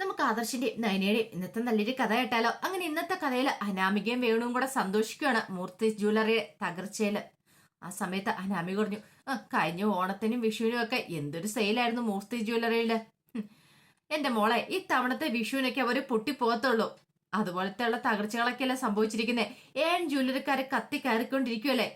നമുക്ക് ആദർശിന്റെ നയനയുടെ ഇന്നത്തെ നല്ലൊരു കഥ കേട്ടാലോ? അങ്ങനെ ഇന്നത്തെ കഥയിൽ അനാമികയും വേണുവും കൂടെ സന്തോഷിക്കുകയാണ് മൂർത്തി ജ്വല്ലറിയുടെ തകർച്ചയിൽ ആ സമയത്ത് അനാമിക പറഞ്ഞു "ആ, കഴിഞ്ഞ ഓണത്തിനും വിഷുവിനും ഒക്കെ എന്തൊരു സെയിലായിരുന്നു മൂർത്തി ജ്വല്ലറിയിൽ എന്റെ മോളെ ഈ തവണത്തെ വിഷുവിനൊക്കെ അവർ പൊട്ടിപ്പോകത്തുള്ളൂ. അതുപോലത്തെ ഉള്ള തകർച്ചകളൊക്കെയല്ലേ സംഭവിച്ചിരിക്കുന്നത് ഏൻ ജ്വല്ലറിക്കാരെ കത്തി കയറിക്കൊണ്ടിരിക്കുമല്ലേ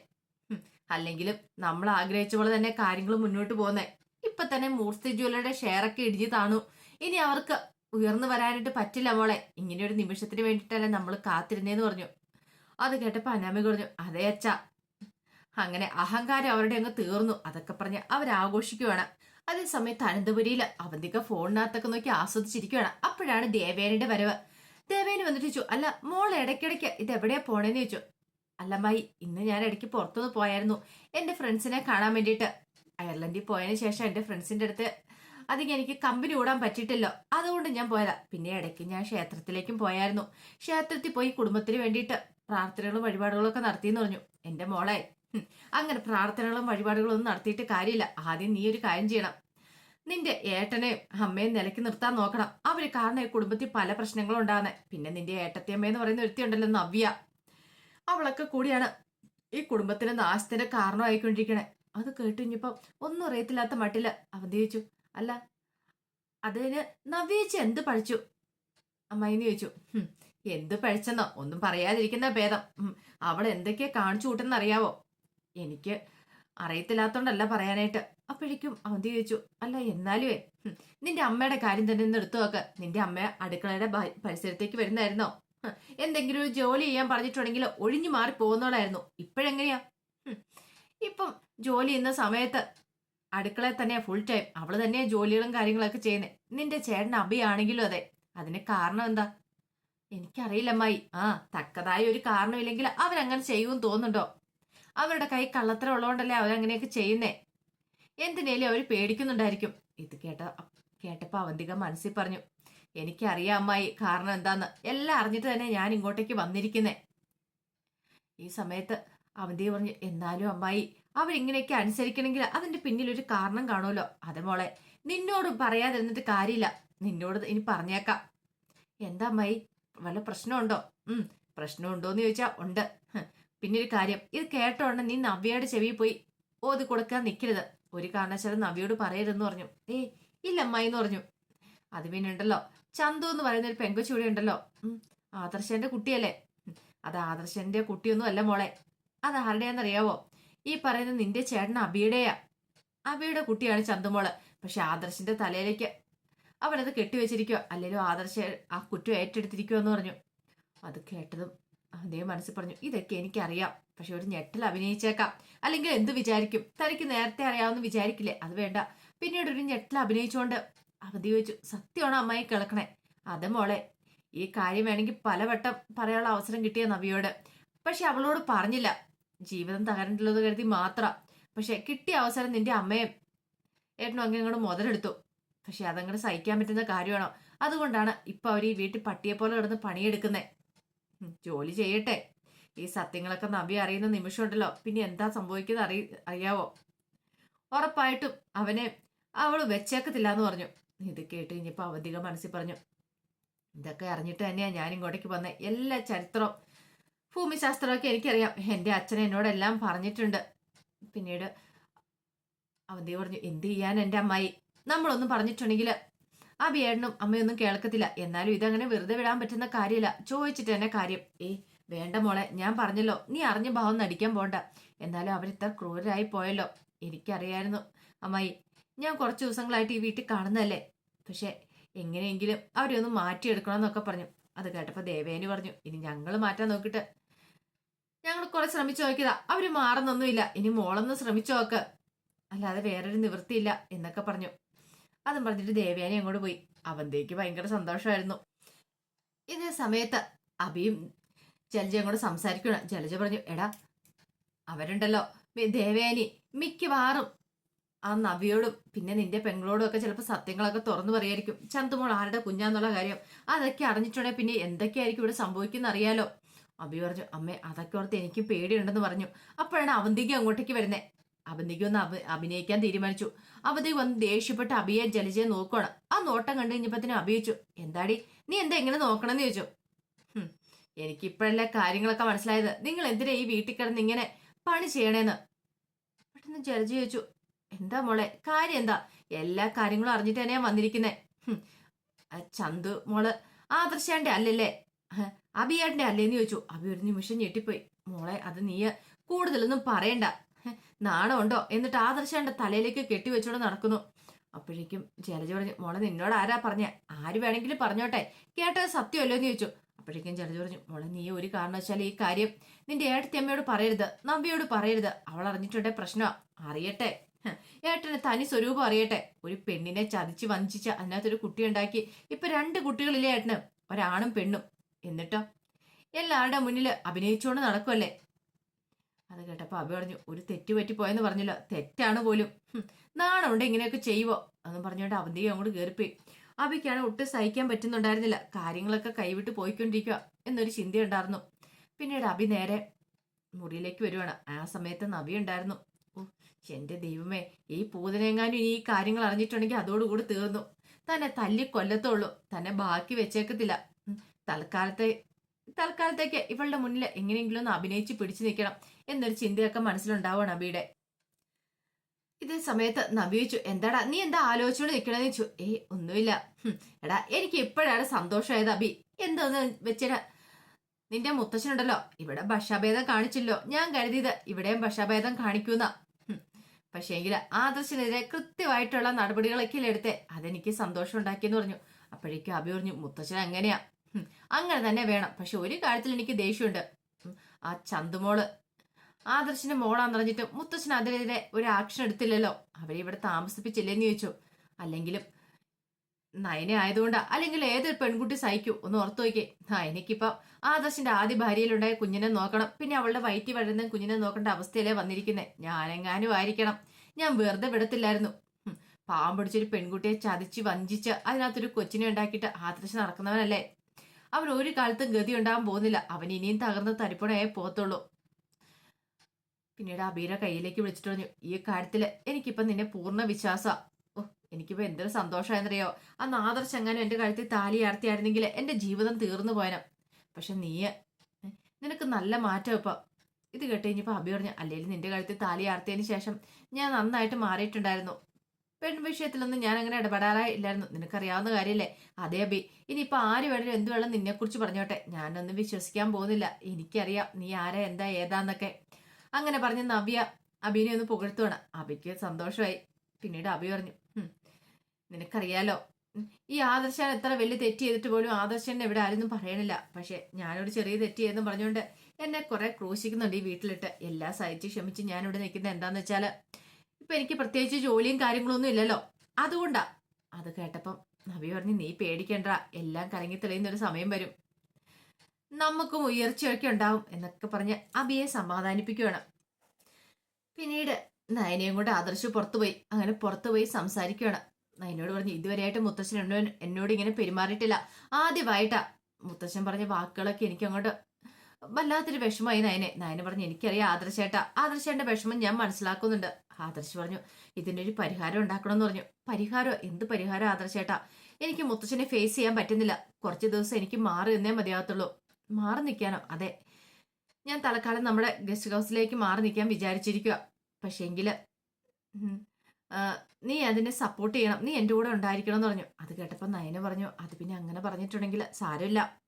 അല്ലെങ്കിലും നമ്മൾ ആഗ്രഹിച്ച പോലെ തന്നെ കാര്യങ്ങൾ മുന്നോട്ട് പോകുന്നേ. ഇപ്പൊ തന്നെ മൂർത്തി ജ്വല്ലറിയുടെ ഒക്കെ ഇടിഞ്ഞു താണു. ഇനി അവർക്ക് ഉയർന്നു വരാനായിട്ട് പറ്റില്ല മോളെ. ഇങ്ങനെ ഒരു നിമിഷത്തിന് വേണ്ടിയിട്ടല്ല നമ്മൾ കാത്തിരുന്നേന്ന് പറഞ്ഞു. അത് കേട്ടപ്പോ അനാമി പറഞ്ഞു അതേ അച്ഛ. അങ്ങനെ അഹങ്കാരം അവരുടെ അങ്ങ് തീർന്നു. അതൊക്കെ പറഞ്ഞ് അതേ സമയത്ത് അനന്തപുരിയിൽ അവന്തിക ഫോണിനകത്തൊക്കെ നോക്കി ആസ്വദിച്ചിരിക്കുകയാണ് അപ്പോഴാണ് ദേവേനന്റെ വരവ്. ദേവേന വന്നിട്ട് ചോദിച്ചു അല്ല മോൾ ഇടയ്ക്കിടയ്ക്ക് ഇത് എവിടെയാ പോണേന്ന് ചോദിച്ചു. അല്ലമ്മായി ഇന്ന് ഞാൻ ഇടയ്ക്ക് പുറത്തുനിന്ന് പോയായിരുന്നു. എന്റെ ഫ്രണ്ട്സിനെ കാണാൻ വേണ്ടിയിട്ട്. അയർലൻഡിൽ പോയതിനു ശേഷം എന്റെ ഫ്രണ്ട്സിന്റെ അടുത്ത് അധികം എനിക്ക് കമ്പനി ഓടാൻ പറ്റിയിട്ടല്ലോ. അതുകൊണ്ട് ഞാൻ പോയതാ. പിന്നെ ഇടയ്ക്ക് ഞാൻ ക്ഷേത്രത്തിലേക്കും പോയായിരുന്നു. ക്ഷേത്രത്തിൽ പോയി കുടുംബത്തിന് വേണ്ടിയിട്ട് പ്രാർത്ഥനകളും വഴിപാടുകളും ഒക്കെ നടത്തിയെന്ന് പറഞ്ഞു. എന്റെ മോളെ അങ്ങനെ പ്രാർത്ഥനകളും വഴിപാടുകളും ഒന്നും നടത്തിയിട്ട് കാര്യമില്ല. ആദ്യം നീ ഒരു കാര്യം ചെയ്യണം. നിന്റെ ഏട്ടനെയും അമ്മയും നിലയ്ക്ക് നിർത്താൻ നോക്കണം. അവർ കാരണം ഈ കുടുംബത്തിൽ പല പ്രശ്നങ്ങളും ഉണ്ടാകുന്നെ പിന്നെ നിന്റെ ഏട്ടത്തിയമ്മയെന്ന് പറയുന്ന ഒരുത്തിയുണ്ടല്ലോ നവ്യ. അവളൊക്കെ കൂടിയാണ് ഈ കുടുംബത്തിന്റെ നാശത്തിന്റെ കാരണമായിക്കൊണ്ടിരിക്കണേ. അത് കേട്ട് ഇനിയിപ്പം ഒന്നും അറിയത്തില്ലാത്ത മട്ടിൽ അവൻ ചോദിച്ചു അല്ല അതിന് നവ്യേച്ചി എന്ത് പഴിച്ചു അമ്മായിന്ന് ചോദിച്ചു "ഹും, എന്ത് പഴിച്ചെന്നോ ഒന്നും പറയാതിരിക്കുന്ന ഭേദം. അവൾ എന്തൊക്കെയാ കാണിച്ചു കൂട്ടെന്ന് അറിയാവോ എനിക്ക് അറിയത്തില്ലാത്തോണ്ടല്ല പറയാനായിട്ട്. അപ്പോഴേക്കും അവന്തി ചോദിച്ചു അല്ല എന്നാലുവേ നിന്റെ അമ്മയുടെ കാര്യം തന്നെ ഒന്ന് എടുത്തു നോക്ക്. നിന്റെ അമ്മ അടുക്കളയുടെ പരിസരത്തേക്ക് വരുന്നായിരുന്നോ? എന്തെങ്കിലും ഒരു ജോലി ചെയ്യാൻ പറഞ്ഞിട്ടുണ്ടെങ്കിൽ ഒഴിഞ്ഞു മാറി പോകുന്നോളായിരുന്നു ഇപ്പോഴെങ്ങനെയാ ഇപ്പം ജോലി ചെയ്യുന്ന സമയത്ത് അടുക്കളയിൽ തന്നെയാ ഫുൾ ടൈം അവൾ തന്നെയാ ജോലികളും കാര്യങ്ങളൊക്കെ ചെയ്യുന്നത് നിന്റെ ചേട്ടൻ അഭിയാണെങ്കിലും അതെ. അതിന് കാരണം എന്താ? എനിക്കറിയില്ല അമ്മായി. ആ തക്കതായ ഒരു കാരണമില്ലെങ്കിൽ അവരങ്ങനെ ചെയ്യുമെന്ന് തോന്നുന്നുണ്ടോ? അവരുടെ കൈ കള്ളത്തരം ഉള്ളതുകൊണ്ടല്ലേ അവരങ്ങനെയൊക്കെ ചെയ്യുന്നേ? എന്തിനേലും അവർ പേടിക്കുന്നുണ്ടായിരിക്കും. ഇത് കേട്ട കേട്ടപ്പോൾ അവന്തിക മനസ്സിൽ പറഞ്ഞു എനിക്കറിയാം അമ്മായി കാരണം എന്താന്ന്. എല്ലാം അറിഞ്ഞിട്ട് തന്നെ ഞാൻ ഇങ്ങോട്ടേക്ക് വന്നിരിക്കുന്നേ. ഈ സമയത്ത് അവന്തിക പറഞ്ഞു എന്നാലും അമ്മായി അവരിങ്ങനെയൊക്കെ അനുസരിക്കണമെങ്കിൽ അതിന്റെ പിന്നിൽ ഒരു കാരണം കാണുമല്ലോ. അതെ മോളെ നിന്നോട് പറയാതിരുന്നിട്ട് കാര്യമില്ല. നിന്നോട് ഇനി പറഞ്ഞേക്കാം. എന്താ അമ്മായി? വല്ല പ്രശ്നമുണ്ടോ? ഉം പ്രശ്നമുണ്ടോന്ന് ചോദിച്ചാ ഉണ്ട്. പിന്നെ ഒരു കാര്യം ഇത് കേട്ടോണ്ട് നീ നവ്യയുടെ ചെവിയിൽ പോയി ഓതി കൊടുക്കാൻ നിൽക്കരുത് ഒരു കാരണവശാലും നവ്യോട് പറയരുതെന്ന് പറഞ്ഞു. ഏ ഇല്ല അമ്മായി എന്ന് പറഞ്ഞു. അത് പിന്നെ ഉണ്ടല്ലോ. ചന്തു എന്ന് പറയുന്ന ഒരു പെങ്കൊച്ചു ഇവിടെ ഉണ്ടല്ലോ. ആദർശന്റെ കുട്ടിയല്ലേ? അത് ആദർശന്റെ കുട്ടിയൊന്നും അല്ല മോളെ. അത് ആരുടെയാന്നറിയാവോ? ഈ പറയുന്ന നിന്റെ ചേട്ടൻ അബിയുടെയാ. അബിയുടെ കുട്ടിയാണ് ചന്തുമോൾ. പക്ഷെ ആദർശിന്റെ തലയിലേക്ക് അവനത് കെട്ടിവെച്ചിരിക്കുക അല്ലെങ്കിലും ആദർശ ആ കുറ്റം ഏറ്റെടുത്തിരിക്കോ എന്ന് പറഞ്ഞു. അത് കേട്ടതും അതേ മനസ്സിൽ പറഞ്ഞു ഇതൊക്കെ എനിക്കറിയാം. പക്ഷെ ഒരു ഞെട്ടൽ അഭിനയിച്ചേക്കാം. അല്ലെങ്കിൽ എന്ത് വിചാരിക്കും? തനിക്ക് നേരത്തെ അറിയാവുന്ന വിചാരിക്കില്ലേ? അത് വേണ്ട. പിന്നീട് ഒരു ഞെട്ടൽ അഭിനയിച്ചുകൊണ്ട് അവധി വെച്ചു. സത്യമാണ് അമ്മായി കിളക്കണേ? അതെ മോളെ ഈ കാര്യം വേണമെങ്കിൽ പലവട്ടം പറയാനുള്ള അവസരം കിട്ടിയ നവിയോട് പക്ഷെ അവളോട് പറഞ്ഞില്ല. ജീവിതം തകരണ്ടല്ലോ കരുതി മാത്രം. പക്ഷെ കിട്ടിയ അവസരം നിന്റെ അമ്മയും ഏട്ടനും അങ്ങനെ അങ്ങോട്ട് മുതലെടുത്തു. പക്ഷെ അതങ്ങോട്ട് സഹിക്കാൻ പറ്റുന്ന കാര്യമാണോ? അതുകൊണ്ടാണ് ഇപ്പൊ അവർ ഈ വീട്ടിൽ പട്ടിയെ പോലെ കിടന്ന് പണിയെടുക്കുന്നത് ജോലി ചെയ്യട്ടെ. ഈ സത്യങ്ങളൊക്കെ നബി അറിയുന്ന നിമിഷമുണ്ടല്ലോ. പിന്നെ എന്താ സംഭവിക്കുന്നത് അറിയ അറിയാവോ? ഉറപ്പായിട്ടും അവനെ അവൾ വെച്ചേക്കത്തില്ല എന്ന് പറഞ്ഞു. ഇത് കേട്ട് കഴിഞ്ഞപ്പോൾ അവധിക മനസ്സിൽ പറഞ്ഞു ഇതൊക്കെ അറിഞ്ഞിട്ട് തന്നെയാണ് ഞാൻ ഇങ്ങോട്ടേക്ക് വന്നത് എല്ലാ ചരിത്രവും ഭൂമിശാസ്ത്രമൊക്കെ എനിക്കറിയാം. എന്റെ അച്ഛൻ എന്നോടെല്ലാം പറഞ്ഞിട്ടുണ്ട്. പിന്നീട് അവന്തി പറഞ്ഞു എന്ത് ചെയ്യാൻ എന്റെ അമ്മായി? നമ്മളൊന്നും പറഞ്ഞിട്ടുണ്ടെങ്കിൽ ആ ബിയേട്ടനും അമ്മയൊന്നും കേൾക്കത്തില്ല. എന്നാലും ഇതങ്ങനെ വെറുതെ വിടാൻ പറ്റുന്ന കാര്യമില്ല. ചോദിച്ചിട്ട് തന്നെ കാര്യം. ഏ വേണ്ട മോളെ ഞാൻ പറഞ്ഞല്ലോ. നീ അറിഞ്ഞ ഭാവം നടിക്കാൻ പോണ്ട. എന്നാലും അവരിത്ര ക്രൂരരായി പോയല്ലോ. എനിക്കറിയായിരുന്നു. അമ്മായി ഞാൻ കുറച്ച് ദിവസങ്ങളായിട്ട് ഈ വീട്ടിൽ കാണുന്നതല്ലേ? പക്ഷെ എങ്ങനെയെങ്കിലും അവരെ ഒന്ന് മാറ്റിയെടുക്കണമെന്നൊക്കെ പറഞ്ഞു. അത് കേട്ടപ്പോൾ ദേവേനി പറഞ്ഞു ഇനി ഞങ്ങൾ മാറ്റാൻ നോക്കിയിട്ട് ഞങ്ങൾ കുറെ ശ്രമിച്ചു നോക്കിയതാ. അവർ മാറുന്നൊന്നുമില്ല. ഇനി മോളൊന്ന് ശ്രമിച്ചു നോക്ക്. അല്ലാതെ വേറൊരു നിവൃത്തിയില്ല എന്നൊക്കെ പറഞ്ഞു. അതും പറഞ്ഞിട്ട് ദേവയാനി അങ്ങോട്ട് പോയി. അവന്തേക്ക് ഭയങ്കര സന്തോഷമായിരുന്നു. ഇതേ സമയത്ത് അഭിയും ജലജയും കൂടെ സംസാരിക്കണം ജലജ പറഞ്ഞു എടാ അവരുണ്ടല്ലോ. ദേവയാനി മിക്കവാറും ആ നവിയോടും പിന്നെ നിന്റെ പെങ്ങളോടും ഒക്കെ ചിലപ്പോൾ സത്യങ്ങളൊക്കെ തുറന്നു പറയായിരിക്കും. ചന്തുമോൾ ആരുടെ കുഞ്ഞാന്നുള്ള കാര്യം? അതൊക്കെ അറിഞ്ഞിട്ടുണ്ടെങ്കിൽ പിന്നെ എന്തൊക്കെയായിരിക്കും ഇവിടെ സംഭവിക്കുന്ന അറിയാലോ അഭി പറഞ്ഞു അമ്മേ അതൊക്കെ ഓർത്ത് എനിക്ക് പേടിയുണ്ടെന്ന് പറഞ്ഞു. അപ്പോഴാണ് അവന്തിക്ക് അങ്ങോട്ടേക്ക് വരുന്നത് അവന്തിക്ക് ഒന്ന് അഭി അഭിനയിക്കാൻ തീരുമാനിച്ചു. അവധി വന്ന് ദേഷ്യപ്പെട്ട് അഭിയെ ജലജയെ നോക്കുകയാണ് ആ നോട്ടം കണ്ടു കഴിഞ്ഞപ്പത്തിന് അഭിയിച്ചു എന്താടി നീ എന്താ എങ്ങനെ നോക്കണമെന്ന് ചോദിച്ചു എനിക്കിപ്പോഴല്ലേ കാര്യങ്ങളൊക്കെ മനസ്സിലായത്. നിങ്ങൾ എന്തിനാ ഈ വീട്ടിൽ കിടന്ന് ഇങ്ങനെ പണി ചെയ്യണേന്ന്? പെട്ടെന്ന് ജലജ ചോദിച്ചു എന്താ മോളെ കാര്യം എന്താ? എല്ലാ കാര്യങ്ങളും അറിഞ്ഞിട്ട് തന്നെയാ വന്നിരിക്കുന്നേ. ചന്തു മോൾ ആദർശാന്റെ അല്ലല്ലേ? ഹ, അഭിയേട്ടന്റെ അല്ലേന്ന് ചോദിച്ചു. അബി ഒരു നിമിഷം ഞെട്ടിപ്പോയി. മോളെ അത് നീ കൂടുതലൊന്നും പറയണ്ട. നാണമുണ്ടോ? എന്നിട്ട് ആദർശാന്റെ തലയിലേക്ക് കെട്ടിവെച്ചോണ്ട് നടക്കുന്നു. അപ്പോഴേക്കും ജലജ പറഞ്ഞു മോളെ നിന്നോട് ആരാ പറഞ്ഞ? ആര് വേണമെങ്കിലും പറഞ്ഞോട്ടെ. കേട്ടത് സത്യമല്ലോ? എന്ന് ചോദിച്ചു. അപ്പോഴേക്കും ജലജ പറഞ്ഞു മോളെ നീ ഒരു കാരണവശാൽ ഈ കാര്യം നിന്റെ ഏട്ടത്തി അമ്മയോട് പറയരുത്. നമ്പിയോട് പറയരുത്. അവൾ അറിഞ്ഞിട്ടുണ്ടെ പ്രശ്നമാ. അറിയട്ടെ. ഏട്ടന് തനി സ്വരൂപം അറിയട്ടെ. ഒരു പെണ്ണിനെ ചതിച്ച് വഞ്ചിച്ച് അതിനകത്തൊരു കുട്ടി ഉണ്ടാക്കി. ഇപ്പൊ രണ്ട് കുട്ടികളില്ലേ ഏട്ടന്? ഒരാണും പെണ്ണും. എന്നിട്ടോ? എല്ലാവരുടെ മുന്നിൽ അഭിനയിച്ചുകൊണ്ട് നടക്കുമല്ലേ അത് കേട്ടപ്പോൾ അഭി പറഞ്ഞു ഒരു തെറ്റ് പറ്റി പോയെന്ന് പറഞ്ഞല്ലോ. തെറ്റാണ് പോലും. നാണമുണ്ട് ഇങ്ങനെയൊക്കെ ചെയ്യുവോ? എന്ന് പറഞ്ഞുകൊണ്ട് അവന്തിയെ അങ്ങോട്ട് കയറിപ്പോയി അഭിക്കാണ് ഒട്ടും സഹിക്കാൻ പറ്റുന്നുണ്ടായിരുന്നില്ല. കാര്യങ്ങളൊക്കെ കൈവിട്ട് പോയിക്കൊണ്ടിരിക്കുക എന്നൊരു ചിന്തയുണ്ടായിരുന്നു. പിന്നീട് അഭി നേരെ മുറിയിലേക്ക് വരുവാണ്. ആ സമയത്ത് നബി ഉണ്ടായിരുന്നു. ഓ എന്റെ ദൈവമേ ഈ പൂതനെങ്ങാനും ഇനി ഈ കാര്യങ്ങൾ അറിഞ്ഞിട്ടുണ്ടെങ്കിൽ അതോടുകൂടി തീർന്നു. തന്നെ തല്ലി കൊല്ലത്തുള്ളൂ. തന്നെ ബാക്കി വെച്ചേക്കത്തില്ല. തൽക്കാലത്തെ തൽക്കാലത്തേക്ക് ഇവളുടെ മുന്നിൽ എങ്ങനെയെങ്കിലും ഒന്ന് അഭിനയിച്ച് പിടിച്ചു നിൽക്കണം എന്നൊരു ചിന്തയൊക്കെ മനസ്സിലുണ്ടാവുകയാണ് അബിയുടെ. ഇതേ സമയത്ത് നബി ചോദിച്ചു എന്താടാ നീ എന്താ ആലോചിച്ചോണ്ട് നിൽക്കണെന്ന് ചോദിച്ചു. ഏയ് ഒന്നുമില്ല. എടാ എനിക്ക് ഇപ്പോഴാണ് സന്തോഷമായത് അബി. എന്താന്ന് വെച്ചിട്ട് നിന്റെ മുത്തശ്ശനുണ്ടല്ലോ ഇവിടെ ഭക്ഷാഭേദം കാണിച്ചല്ലോ. ഞാൻ കരുതിയത് ഇവിടെയും ഭക്ഷാഭേദം കാണിക്കുന്ന. പക്ഷേങ്കിൽ ആദർശനെതിരെ കൃത്യമായിട്ടുള്ള നടപടികളൊക്കെ എടുത്തേ അതെനിക്ക് സന്തോഷം ഉണ്ടാക്കിയെന്ന് പറഞ്ഞു. അപ്പോഴേക്കും അബി പറഞ്ഞു മുത്തച്ഛൻ അങ്ങനെയാ. അങ്ങനെ തന്നെ വേണം. പക്ഷെ ഒരു കാര്യത്തിൽ എനിക്ക് ദേഷ്യമുണ്ട്. ആ ചന്തുമോൾ. ആദർശിന്റെ മോളാന്ന് പറഞ്ഞിട്ട് മുത്തച്ഛൻ അതിനെതിരെ ഒരു ആക്ഷൻ എടുത്തില്ലല്ലോ. അവരെ ഇവിടെ താമസിപ്പിച്ചില്ലെന്ന് ചോദിച്ചു. അല്ലെങ്കിലും നയന ആയതുകൊണ്ടാ. അല്ലെങ്കിൽ ഏതൊരു പെൺകുട്ടി സഹിക്കൂ? ഒന്ന് ഓർത്തു നോക്കിയേ. ആ എനിക്കിപ്പോ ആദർശിന്റെ ആദ്യ ഭാര്യയിലുണ്ടായ കുഞ്ഞിനെ നോക്കണം. പിന്നെ അവളുടെ വയറ്റി വഴുന്ന കുഞ്ഞിനെ നോക്കേണ്ട അവസ്ഥയിലേ വന്നിരിക്കുന്നേ. ഞാനെങ്ങാനും ആയിരിക്കണം. ഞാൻ വെറുതെ വിടത്തില്ലായിരുന്നു. പാവം പെൺകുട്ടിയെ ചതിച്ച് വഞ്ചിച്ച് അതിനകത്തൊരു കൊച്ചിനെ ഉണ്ടാക്കിയിട്ട് ആദർശ് നടക്കുന്നവനല്ലേ? അവൻ ഒരു കാലത്തും ഗതി ഉണ്ടാകാൻ പോകുന്നില്ല. അവൻ ഇനിയും തകർന്ന് തരിപ്പണയായി പോകത്തുള്ളൂ. പിന്നീട് അബീര കയ്യിലേക്ക് വിളിച്ചിട്ട് പറഞ്ഞു ഈ കാര്യത്തിൽ എനിക്കിപ്പം നിന്നെ പൂർണ വിശ്വാസ. ഓ എനിക്കിപ്പോ എന്തൊരു സന്തോഷമായെന്നറിയോ ആ നാദർ ചങ്ങാനും എന്റെ കഴുത്തിൽ താലി ആർത്തിയായിരുന്നെങ്കിൽ എന്റെ ജീവിതം തീർന്നു പോയനം. പക്ഷെ നീ നിനക്ക് നല്ല മാറ്റം ഇപ്പൊ. ഇത് കേട്ട് കഴിഞ്ഞപ്പോ അബി പറഞ്ഞു അല്ലെങ്കിൽ നിന്റെ കഴുത്തിൽ താലി ആർത്തിയതിന് ശേഷം ഞാൻ നന്നായിട്ട് മാറിയിട്ടുണ്ടായിരുന്നു. പെൺ വിഷയത്തിലൊന്നും ഞാൻ അങ്ങനെ ഇടപെടാറായി ഇല്ലായിരുന്നു. നിനക്കറിയാവുന്ന കാര്യമല്ലേ അതെ അബി. ഇനിയിപ്പോ ആര് വേണേലും എന്ത് വേണം നിന്നെക്കുറിച്ച് പറഞ്ഞോട്ടെ. ഞാനൊന്നും വിശ്വസിക്കാൻ പോകുന്നില്ല. എനിക്കറിയാം നീ ആരാ എന്താ ഏതാന്നൊക്കെ. അങ്ങനെ പറഞ്ഞ് നവ്യ അബിനെ ഒന്ന് പുകഴ്ത്തുവാണ്. അബിക്ക് സന്തോഷമായി പിന്നീട് അബി പറഞ്ഞു നിനക്കറിയാലോ ഈ ആദർശൻ എത്ര വലിയ തെറ്റ് ചെയ്തിട്ട് പോലും ആദർശൻ ഇവിടെ ആരൊന്നും പറയണില്ല. പക്ഷെ ഞാനൊരു ചെറിയ തെറ്റ് ചെയ്തെന്ന് പറഞ്ഞുകൊണ്ട് എന്നെ കുറെ ക്രൂശിക്കുന്നുണ്ട് ഈ വീട്ടിലിട്ട്. എല്ലാം സഹിച്ച് ക്ഷമിച്ച് ഞാനിവിടെ നിൽക്കുന്നത് എന്താന്ന് വെച്ചാൽ ഇപ്പൊ എനിക്ക് പ്രത്യേകിച്ച് ജോലിയും കാര്യങ്ങളൊന്നും ഇല്ലല്ലോ. അതുകൊണ്ടാ. അത് കേട്ടപ്പം നവി പറഞ്ഞു നീ പേടിക്കണ്ട. എല്ലാം കറങ്ങി തെളിയുന്ന ഒരു സമയം വരും. നമുക്കും ഉയർച്ചയൊക്കെ ഉണ്ടാവും എന്നൊക്കെ പറഞ്ഞ് അബിയെ സമാധാനിപ്പിക്കുകയാണ്. പിന്നീട് നയനയും കൊണ്ട് ആദർശ് പുറത്തുപോയി. അങ്ങനെ പുറത്തുപോയി സംസാരിക്കുകയാണ്. നയനോട് പറഞ്ഞു ഇതുവരെയായിട്ട് മുത്തശ്ശൻ എന്നോട് ഇങ്ങനെ പെരുമാറിയിട്ടില്ല. ആദ്യമായിട്ടാ. മുത്തശ്ശൻ പറഞ്ഞ വാക്കുകളൊക്കെ എനിക്ക് അങ്ങോട്ട് വല്ലാത്തൊരു വിഷമമായി നയനെ. നയന പറഞ്ഞു എനിക്കറിയാം ആദർശേട്ട. ആദർശേട്ട വിഷമം ഞാൻ മനസ്സിലാക്കുന്നുണ്ട്. ആദർശ് പറഞ്ഞു ഇതിനൊരു പരിഹാരം ഉണ്ടാക്കണമെന്ന് പറഞ്ഞു. പരിഹാരം? എന്ത് പരിഹാരം ആദർശേട്ട? എനിക്ക് മുത്തച്ഛനെ ഫേസ് ചെയ്യാൻ പറ്റുന്നില്ല. കുറച്ച് ദിവസം എനിക്ക് മാറി നിന്നേ മതിയാകത്തുള്ളൂ. മാറി നിൽക്കാനോ? അതെ. ഞാൻ തലക്കാലം നമ്മുടെ ഗസ്റ്റ് ഹൗസിലേക്ക് മാറി നിൽക്കാൻ വിചാരിച്ചിരിക്കുക പക്ഷേങ്കിൽ നീ അതിനെ സപ്പോർട്ട് ചെയ്യണം. നീ എന്റെ കൂടെ ഉണ്ടായിരിക്കണം എന്ന് പറഞ്ഞു. അത് കേട്ടപ്പോൾ നയനെ പറഞ്ഞു അത് പിന്നെ അങ്ങനെ പറഞ്ഞിട്ടുണ്ടെങ്കിൽ സാരമില്ല.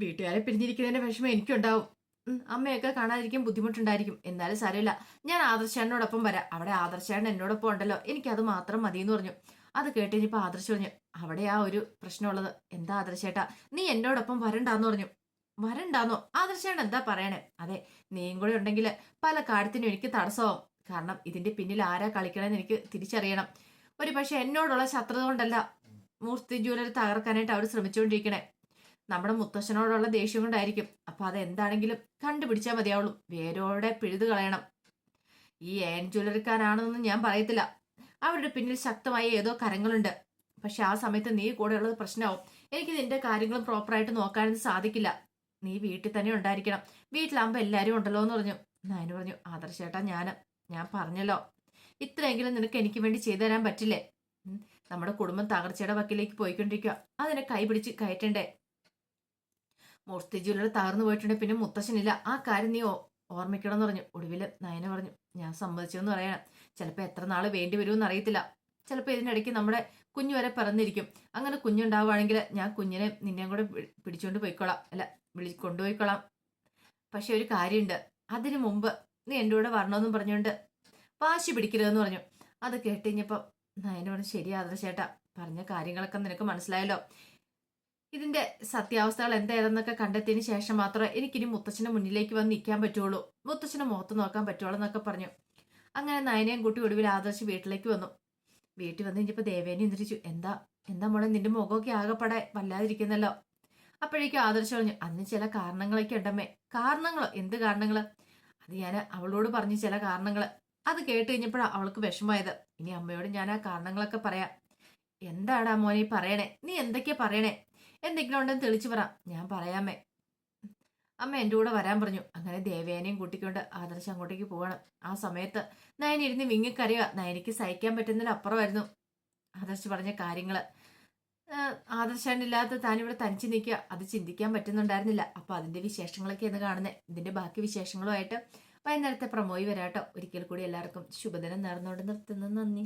വീട്ടുകാരെ പിരിഞ്ഞിരിക്കുന്നതിന്റെ വിഷമം എനിക്കുണ്ടാവും. അമ്മയൊക്കെ കാണാതിരിക്കാൻ ബുദ്ധിമുട്ടുണ്ടായിരിക്കും. എന്നാലും സാരമില്ല. ഞാൻ ആദർശാനോടൊപ്പം വരാം. അവിടെ ആദർശാണ് എന്നോടൊപ്പം ഉണ്ടല്ലോ. എനിക്കത് മാത്രം മതി എന്ന് പറഞ്ഞു. അത് കേട്ട് ഇനിയിപ്പോൾ ആദർശ് പറഞ്ഞു അവിടെ ആ ഒരു പ്രശ്നമുള്ളത്. എന്താ ആദർശേട്ടാ? നീ എന്നോടൊപ്പം വരണ്ടാന്ന് പറഞ്ഞു. വരണ്ടാന്നോ? ആദർശേണ്ട എന്താ പറയണേ? അതെ നീയും കൂടെ ഉണ്ടെങ്കിൽ പല കാര്യത്തിനും എനിക്ക് തടസ്സമാവും. കാരണം ഇതിന്റെ പിന്നിൽ ആരാ കളിക്കണമെന്ന് എനിക്ക് തിരിച്ചറിയണം. ഒരു പക്ഷെ എന്നോടുള്ള ശത്രുത കൊണ്ടല്ല മൂർത്തി ജ്വല്ലറി തകർക്കാനായിട്ട് അവർ ശ്രമിച്ചുകൊണ്ടിരിക്കണേ. നമ്മുടെ മുത്തശ്ശനോടുള്ള ദേഷ്യം കൊണ്ടായിരിക്കും. അപ്പൊ അതെന്താണെങ്കിലും കണ്ടുപിടിച്ചാൽ മതിയാവുള്ളൂ. വേരോടെ പിഴുതു കളയണം. ഈ ഏൻ ജ്വല്ലറിക്കാരാണെന്നൊന്നും ഞാൻ പറയത്തില്ല. അവരുടെ പിന്നിൽ ശക്തമായ ഏതോ കരങ്ങളുണ്ട്. പക്ഷെ ആ സമയത്ത് നീ കൂടെ ഉള്ളത് പ്രശ്നമാവും. എനിക്ക് നിന്റെ കാര്യങ്ങളും പ്രോപ്പറായിട്ട് നോക്കാനൊന്നും സാധിക്കില്ല. നീ വീട്ടിൽ തന്നെ ഉണ്ടായിരിക്കണം. വീട്ടിലാകുമ്പോൾ എല്ലാവരും ഉണ്ടല്ലോ എന്ന് പറഞ്ഞു. നായന് പറഞ്ഞു ആദർശേട്ടാ ഞാൻ ഞാൻ പറഞ്ഞല്ലോ. ഇത്രയെങ്കിലും നിനക്ക് എനിക്ക് വേണ്ടി ചെയ്തു തരാൻ പറ്റില്ലേ? നമ്മുടെ കുടുംബം തകർച്ചയുടെ വക്കിലേക്ക് പോയിക്കൊണ്ടിരിക്കുക അതിനെ കൈപിടിച്ച് കയറ്റണ്ടേ? മൂർത്തി ജ്വല്ലറി തകർന്നു പോയിട്ടുണ്ട്. പിന്നെ മുത്തശ്ശനില്ല ആ കാര്യം നീ ഓർമ്മിക്കണം എന്ന് പറഞ്ഞു. ഒടുവിൽ നയന പറഞ്ഞു ഞാൻ സമ്മതിച്ചെന്ന് പറയണം. ചിലപ്പോൾ എത്ര നാൾ വേണ്ടി വരുമെന്ന് അറിയത്തില്ല. ചിലപ്പോൾ ഇതിനിടയ്ക്ക് നമ്മുടെ കുഞ്ഞു വരെ പറന്നിരിക്കും. അങ്ങനെ കുഞ്ഞുണ്ടാവുകയാണെങ്കിൽ ഞാൻ കുഞ്ഞിനെ നിന്നെയും കൂടെ പിടിച്ചുകൊണ്ട് പോയിക്കോളാം. അല്ല വിളി കൊണ്ടുപോയിക്കോളാം. പക്ഷെ ഒരു കാര്യമുണ്ട് അതിനു മുമ്പ് നീ എന്റെ കൂടെ വരണമെന്നും പറഞ്ഞുകൊണ്ട് വാശി പിടിക്കരുതെന്ന് പറഞ്ഞു. അത് കേട്ട് നയന പറഞ്ഞു ശരി ആദർശേട്ടാ പറഞ്ഞ കാര്യങ്ങളൊക്കെ നിനക്ക് മനസ്സിലായല്ലോ. ഇതിന്റെ സത്യാവസ്ഥകൾ എന്തായതെന്നൊക്കെ കണ്ടെത്തിയതിന് ശേഷം മാത്രമേ എനിക്കിനി മുത്തച്ഛന്റെ മുന്നിലേക്ക് വന്ന് നിൽക്കാൻ പറ്റുള്ളൂ. മുത്തച്ഛനെ മുഖത്ത് നോക്കാൻ പറ്റുള്ളൂ എന്നൊക്കെ പറഞ്ഞു. അങ്ങനെ നയനയും കൂട്ടി ഒടുവിൽ ആദർശ് വീട്ടിലേക്ക് വന്നു. വീട്ടിൽ വന്ന് കഴിഞ്ഞപ്പോൾ ദേവേനെ എന്തിരിച്ചു? എന്താ? എന്താ മോളെ നിന്റെ മുഖമൊക്കെ ആകെപ്പെടെ വല്ലാതിരിക്കുന്നല്ലോ. അപ്പോഴേക്കും ആദർശ് പറഞ്ഞു അതിന് ചില കാരണങ്ങളൊക്കെ ഉണ്ടമ്മേ. കാരണങ്ങളോ? എന്ത് കാരണങ്ങൾ? അത് ഞാൻ അവളോട് പറഞ്ഞു ചില കാരണങ്ങൾ അത് കേട്ട് കഴിഞ്ഞപ്പോഴാണ് അവൾക്ക് വിഷമമായത്. ഇനി അമ്മയോട് ഞാൻ ആ കാരണങ്ങളൊക്കെ പറയാം. എന്താടാ മോനെ പറയണേ? നീ എന്തൊക്കെയാ പറയണേ? എന്തെങ്കിലും ഉണ്ടെന്ന് തെളിച്ചു പറ. ഞാൻ പറയാമേ അമ്മ. എന്റെ കൂടെ വരാൻ പറഞ്ഞു. അങ്ങനെ ദേവേനയും കൂട്ടിക്കൊണ്ട് ആദർശ് അങ്ങോട്ടേക്ക് പോകണം ആ സമയത്ത് നയൻ ഇരുന്ന് വിങ്ങിക്കറിയുക നയനിക്ക് സഹിക്കാൻ പറ്റുന്നതിനപ്പുറമായിരുന്നു ആദർശ് പറഞ്ഞ കാര്യങ്ങൾ ആദർശാനില്ലാത്ത താനിവിടെ തനിച്ച് നിൽക്കുക. അത് ചിന്തിക്കാൻ പറ്റുന്നുണ്ടായിരുന്നില്ല. അപ്പോൾ അതിന്റെ വിശേഷങ്ങളൊക്കെ എന്ന് കാണുന്നത് ഇതിന്റെ ബാക്കി വിശേഷങ്ങളുമായിട്ട് വൈകുന്നേരത്തെ പ്രമോയി വരാട്ടോ ഒരിക്കൽ കൂടി എല്ലാവർക്കും ശുഭദിനം നേർന്നുകൊണ്ട് നിർത്തുന്നു. നന്ദി.